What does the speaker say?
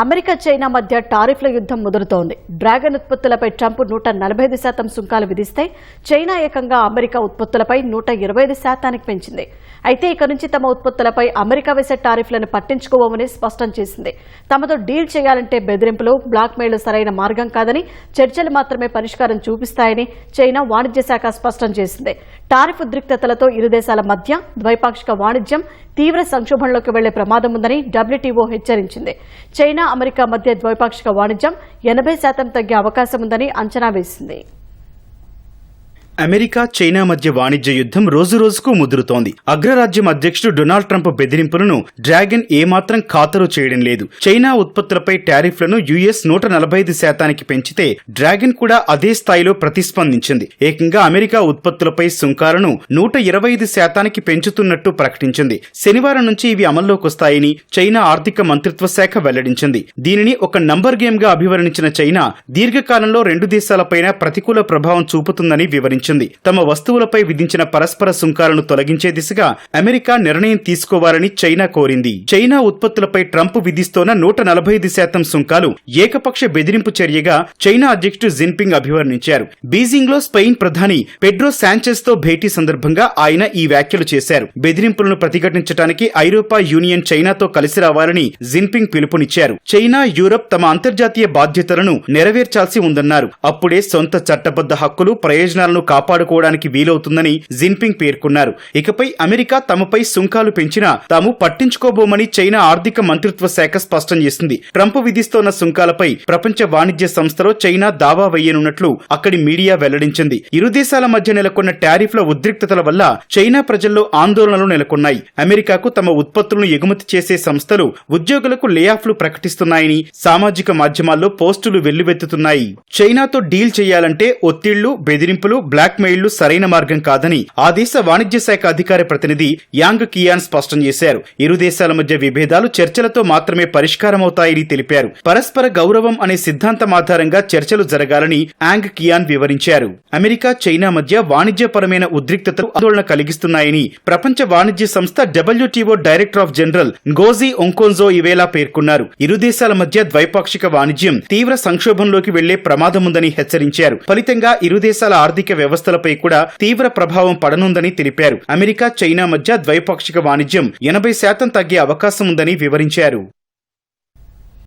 America China మధ్య టారిఫ్ల యుద్ధం ముదురుతోంది. Dragon ఉత్పత్తులపై ట్రంప్ నూట నలభై ఐదు శాతం సుంకాలు విధిస్తే చైనా ఏకంగా అమెరికా ఉత్పత్తులపై నూట ఇరవై ఐదు శాతానికి పెంచింది. అయితే ఇక నుంచి తమ ఉత్పత్తులపై అమెరికా వేసే టారిఫ్లను పట్టించుకోవమని స్పష్టం చేసింది. తమతో డీల్ చేయాలంటే బెదిరింపులు బ్లాక్మెయిల్ సరైన మార్గం కాదని చర్చలు మాత్రమే పరిష్కారం చూపిస్తాయని చైనా వాణిజ్య శాఖ స్పష్టం చేసింది. టారిఫ్ ఉద్రిక్తతలతో ఇరు దేశాల మధ్య ద్వైపాక్షిక వాణిజ్యం తీవ్ర సంక్షోభంలోకి వెళ్ళే ప్రమాదం ఉందని డబ్ల్యూటీఓ హెచ్చరించింది. చైనా అమెరికా మధ్య ద్వైపాక్షిక వాణిజ్యం ఎనభై శాతం తగ్గే అవకాశం ఉందని అంచనా వేసింది. అమెరికా చైనా మధ్య వాణిజ్య యుద్ధం రోజురోజుకు ముదురుతోంది. అగ్రరాజ్యం అధ్యక్షుడు డొనాల్డ్ ట్రంప్ బెదిరింపులను డ్రాగన్ ఏమాత్రం ఖాతరు చేయడం లేదు. చైనా ఉత్పత్తులపై టారిఫ్లను యుఎస్ నూట నలభై ఐదు శాతానికి పెంచితే డ్రాగన్ కూడా అదే స్థాయిలో ప్రతిస్పందించింది. ఏకంగా అమెరికా ఉత్పత్తులపై సుంకాలను నూట ఇరవై ఐదు శాతానికి పెంచుతున్నట్టు ప్రకటించింది. శనివారం నుంచి ఇవి అమల్లోకి వస్తాయని చైనా ఆర్థిక మంత్రిత్వ శాఖ వెల్లడించింది. దీనిని ఒక నంబర్ గేమ్గా అభివర్ణించిన చైనా దీర్ఘకాలంలో రెండు దేశాలపైన ప్రతికూల ప్రభావం చూపుతుందని వివరించింది. తమ వస్తువులపై విధించిన పరస్పర సుంకాలను తొలగించే దిశగా అమెరికా నిర్ణయం తీసుకోవాలని చైనా కోరింది. చైనా ఉత్పత్తులపై ట్రంప్ విధిస్తోన్న నూట నలభై ఐదు శాతం సుంకాలు ఏకపక్ష బెదిరింపు చర్యగా చైనా అధ్యక్షుడు జిన్పింగ్ అభివర్ణించారు. బీజింగ్లో స్పెయిన్ ప్రధాని పెడ్రో శాంచెస్తో భేటీ సందర్భంగా ఆయన ఈ వ్యాఖ్యలు చేశారు. బెదిరింపులను ప్రతిఘటించడానికి ఐరోపా యూనియన్ చైనాతో కలిసి రావాలని జిన్పింగ్ పిలుపునిచ్చారు. చైనా యూరప్ తమ అంతర్జాతీయ బాధ్యతలను నెరవేర్చాల్సి ఉందన్నారు. అప్పుడే సొంత చట్టబద్ధ హక్కులు ప్రయోజనాలను కాపాడుకోవడానికి వీలవుతుందని జిన్పింగ్ పేర్కొన్నారు. ఇకపై అమెరికా తమపై సుంకాలు పెంచినా తాము పట్టించుకోబోమని చైనా ఆర్థిక మంత్రిత్వ శాఖ స్పష్టం చేసింది. ట్రంప్ విధిస్తోన్న సుంకాలపై ప్రపంచ వాణిజ్య సంస్థలో చైనా దావా వేయనున్నట్లు అక్కడి మీడియా వెల్లడించింది. ఇరు దేశాల మధ్య నెలకొన్న టారిఫ్ల ఉద్రిక్తతల వల్ల చైనా ప్రజల్లో ఆందోళనలు నెలకొన్నాయి. అమెరికాకు తమ ఉత్పత్తులను ఎగుమతి చేసే సంస్థలు ఉద్యోగులకు లేఆఫ్లు ప్రకటిస్తున్నాయని సామాజిక మాధ్యమాల్లో పోస్టులు వెల్లువెత్తుతున్నాయి. చైనాతో డీల్ చేయాలంటే ఒత్తిళ్ళు బెదిరింపులు బ్లాక్ బ్లాక్మెయిల్లు సరైన మార్గం కాదని ఆ దేశ వాణిజ్య శాఖ అధికార ప్రతినిధి యాంగ్ కియాన్ స్పష్టం చేశారు. ఇరు దేశాల మధ్య విభేదాలు చర్చలతో మాత్రమే పరిష్కారమవుతాయని తెలిపారు. పరస్పర గౌరవం అనే సిద్ధాంతం ఆధారంగా చర్చలు జరగాలని యాంగ్ కియాన్ వివరించారు. అమెరికా చైనా మధ్య వాణిజ్యపరమైన ఉద్రిక్తతలు ఆందోళన కలిగిస్తున్నాయని ప్రపంచ వాణిజ్య సంస్థ WTO director of general Ngozi Okonjo Iweala పేర్కొన్నారు. ఇరు దేశాల మధ్య ద్వైపాక్షిక వాణిజ్యం తీవ్ర సంక్షోభంలోకి వెళ్ళే ప్రమాదముందని హెచ్చరించారు. ఫలితంగా ఇరు దేశాల ఆర్థిక వ్యవస్థ వ్యవస్థలపై కూడా తీవ్ర ప్రభావం పడనుందని తెలిపారు. అమెరికా చైనా మధ్య ద్వైపాక్షిక వాణిజ్యం ఎనభై శాతం తగ్గే అవకాశం ఉందని వివరించారు.